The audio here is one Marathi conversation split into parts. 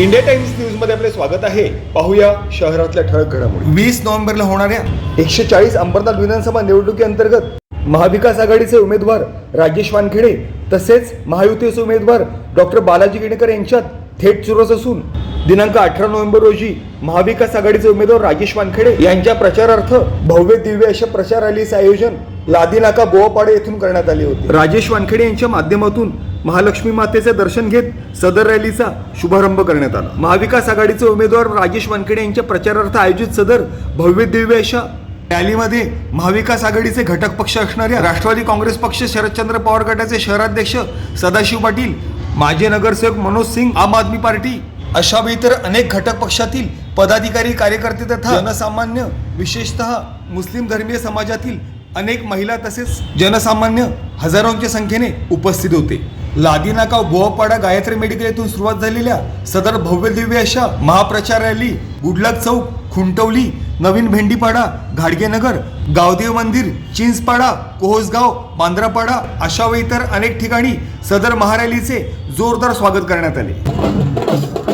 इंडिया टाइम्स न्यूजमध्ये आपले स्वागत आहे. पाहूया शहरातल्या ठळक घडामोडी. वीस नोव्हेंबरला होणाऱ्या एकशे चाळीस अंबरनाथ विधानसभा निवडणुकीअंतर्गत महाविकास आघाडीचे उमेदवार राजेश वानखेडे तसेच महायुतीचे उमेदवार डॉक्टर बालाजी गिणेकर यांच्यात थेट चुरस असून दिनांक अठरा नोव्हेंबर रोजी महाविकास आघाडीचे उमेदवार राजेश वानखेडे यांच्या प्रचारार्थ भव्य दिव्य अशा प्रचार रॅलीचे आयोजन लादी नाका गोवापाडे येथून करण्यात आले होते. राजेश वानखेडे यांच्या माध्यमातून महालक्ष्मी मातेचे दर्शन घेत सदर रॅलीचा शुभारंभ करण्यात आला. महाविकास आघाडीचे उमेदवार राजेश वानखेडे यांच्या प्रचारार्थ आयोजित सदर भव्य दिव्य अशा रॅलीमध्ये महाविकास आघाडीचे घटक पक्ष असणाऱ्या राष्ट्रवादी काँग्रेस पक्ष शरदचंद्र पवार गटाचे शहराध्यक्ष सदाशिव पाटील माजी नगरसेवक मनोज सिंग आम आदमी पार्टी अशा इतर अनेक घटक पक्षातील पदाधिकारी कार्यकर्ते तथा जनसामान्य विशेषतः मुस्लिम धर्मीय समाजातील अनेक महिला तसेच जनसामान्य हजारोंच्या संख्येने उपस्थित होते. लादीनाका बोवापाडा गायत्री मेडिकल येथून सुरुवात झालेल्या सदर भव्य दिव्य अशा महाप्रचार रॅली गुडलक चौक खुंटवली नवीन भेंडीपाडा घाडगेनगर गावदेव मंदिर चिंचपाडा कोहसगाव बांद्रापाडा अशा व इतर अनेक ठिकाणी सदर महारॅलीचे जोरदार स्वागत करण्यात आले.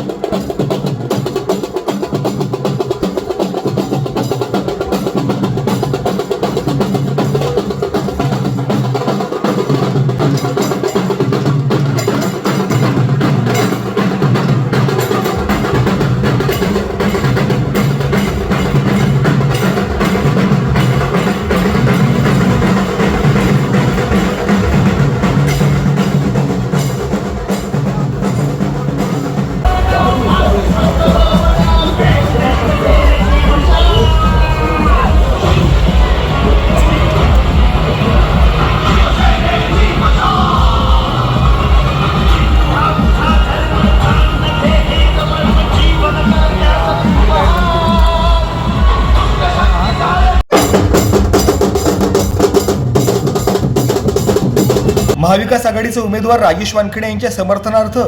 महाविकास आघाडीचे उमेदवार राजेश वानखेडे यांच्या समर्थनार्थ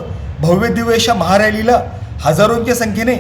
भव्य दिव्य महारॅलीला हजारोंच्या संख्येने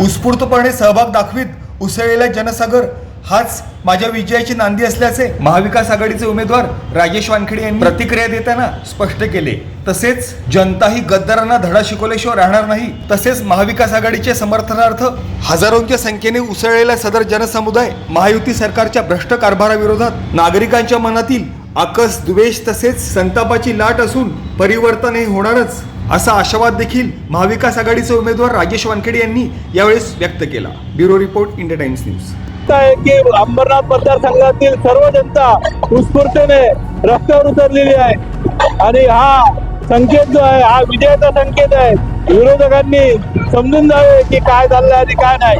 उत्स्फूर्तपणे सहभाग दाखवित उसळलेला जनसागर हाच माझ्या विजयाची नांदी असल्याचे महाविकास आघाडीचे उमेदवार राजेश वानखेडे यांनी प्रतिक्रिया देताना स्पष्ट केले. तसेच जनता ही गद्दारांना धडा शिकवल्याशिवाय राहणार नाही. तसेच महाविकास आघाडीच्या समर्थनार्थ हजारोंच्या संख्येने उसळलेला सदर जनसमुदाय महायुती सरकारच्या भ्रष्ट कारभाराविरोधात नागरिकांच्या मनातील आकस द्वेष तसेच संतापाची लाट असून परिवर्तन हे होणारच असा आशावाद देखील महाविकास आघाडीचे उमेदवार राजेश वानखेडे यांनी यावेळेस व्यक्त केला. Bureau report India Times news. आहे की अंबरनाथ मतदारसंघातील सर्व जनता उत्स्फूर्तीने रस्त्यावर उतरलेली आहे. आणि हा संकेत जो आहे हा विजयाचा संकेत आहे. विरोधकांनी समजून जावे की काय चाललंय आणि काय नाही.